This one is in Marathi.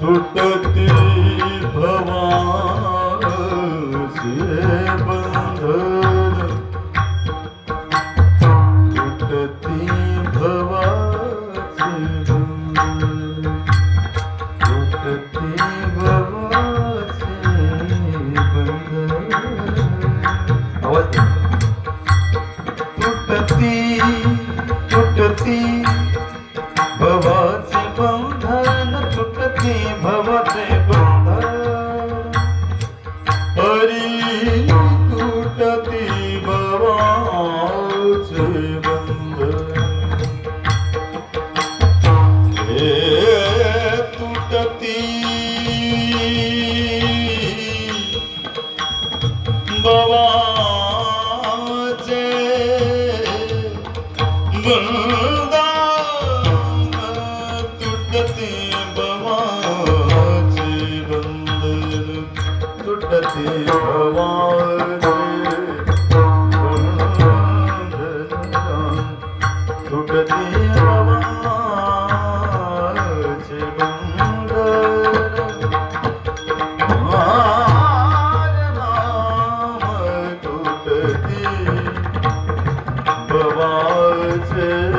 तुटती भवाचे बंधन तुटती भवाचे तुटती भवाचे बंधन आवाज तुटती तुटती भवाचे बंधन तुटती भवाचे बंधन हरी तुटती भवाचे बंधन हे तुटती भवाचे भवाचे बंधन सुटते भवाचे सुटते भवाचे बंधन नाम तुटती भवाचे